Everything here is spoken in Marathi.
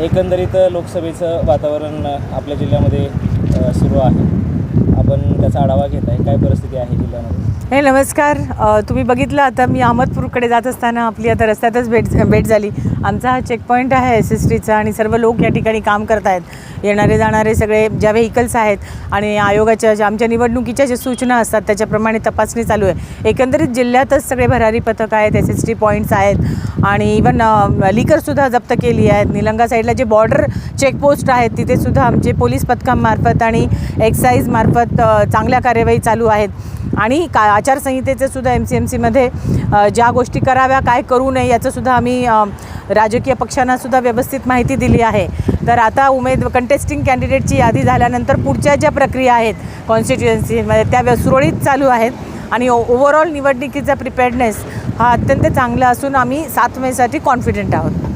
एकंदरीत लोकसभेचं वातावरण आपल्या जिल्ह्यामध्ये सुरू आहे. आपण त्याचा आढावा घेत आहे काय परिस्थिती आहे जिल्ह्यामध्ये? हे नमस्कार. तुम्ही बघितलं आता मी अहमदपूरकडे जात असताना आपली आता रस्त्यातच भेट भेट झाली. आमचा हा चेकपॉईंट आहे एस एस टीचा आणि सर्व लोक या ठिकाणी काम करत आहेत येणारे जाणारे सगळे ज्या व्हेकल्स आहेत आणि आयोगाच्या ज्या आमच्या निवडणुकीच्या ज्या सूचना असतात त्याच्याप्रमाणे तपासणी चालू आहे. एकंदरीत जिल्ह्यातच सगळे भरारी पथक आहेत एस एस टी पॉईंट्स आहेत. आणि इवन लिकरसुद्धा जप्त केली आहेत. निलंगा साईडला जे बॉर्डर चेकपोस्ट आहेत तिथेसुद्धा आमचे पोलीस पथकांमार्फत आणि एक्साईजमार्फत चांगल्या कार्यवाही चालू आहेत. आणि का आचारसंहितेचे सुद्धा एम सी एम सीमध्ये ज्या गोष्टी कराव्या काय करू नये याचंसुद्धा आम्ही राजकीय पक्षांनासुद्धा व्यवस्थित माहिती दिली आहे. तर आता उमेद कंटेस्टिंग कॅन्डिडेटची यादी झाल्यानंतर पुढच्या ज्या प्रक्रिया आहेत कॉन्स्टिट्युएन्सीमध्ये त्या सुरळीत चालू आहेत. आणि ओव्हरऑल निवडणुकीचा प्रिपेअरनेस हा अत्यंत चांगला असून आम्ही सात मेसाठी कॉन्फिडंट आहोत.